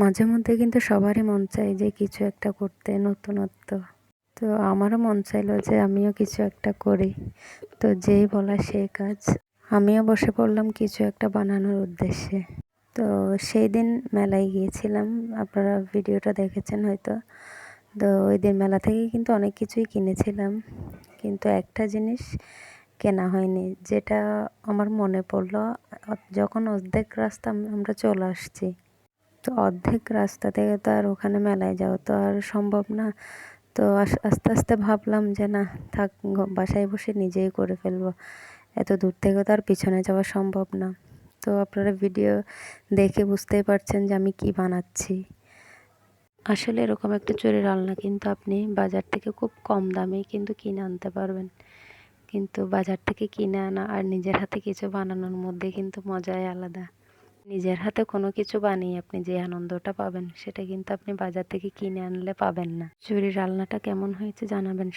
মাঝে মধ্যে কিন্তু সবারই মন চায় যে কিছু একটা করতে, নতুনত্ব। তো আমারও মন চাইলো যে আমিও কিছু একটা করি। তো যেই বলা সেই কাজ। আমিও বসে পড়লাম কিছু একটা বানানোর উদ্দেশ্যে। তো সেই দিন মেলায় গিয়েছিলাম। আপনারা ভিডিওটা দেখেছেন হয়তো। তো ওই দিন মেলা থেকে কিন্তু অনেক কিছুই কিনেছিলাম। কিন্তু একটা জিনিস কেনা হয়নি, যেটা আমার মনে পড়ল, যখন অর্ধেক রাস্তা আমরা চলে আসছি তো অর্ধেক রাস্তা থেকে তো আর ওখানে মেলায় যাওয়া তো আর সম্ভব না। তো আস্তে আস্তে ভাবলাম যে না, থাক বাসায় বসে নিজেই করে ফেলব। এত দূর থেকে তো আর পিছনে যাওয়া সম্ভব না। তো আপনারা ভিডিও দেখে বুঝতেই পারছেন যে আমি কি বানাচ্ছি। আসলে এরকম একটা চুরির আলনা কিন্তু আপনি বাজার থেকে খুব কম দামে কিন্তু কিনে আনতে পারবেন। কিন্তু বাজার থেকে কিনে আনা আর নিজের হাতে কিছু বানানোর মধ্যে কিন্তু মজাই আলাদা। নিজের হাতে কোনো কিছু বানিয়ে আপনি যে আনন্দটা পাবেন, সেটা কিন্তু আপনি বাজার থেকে কিনে আনলে পাবেন না। চুরির রান্নাটা কেমন হয়েছে জানাবেন।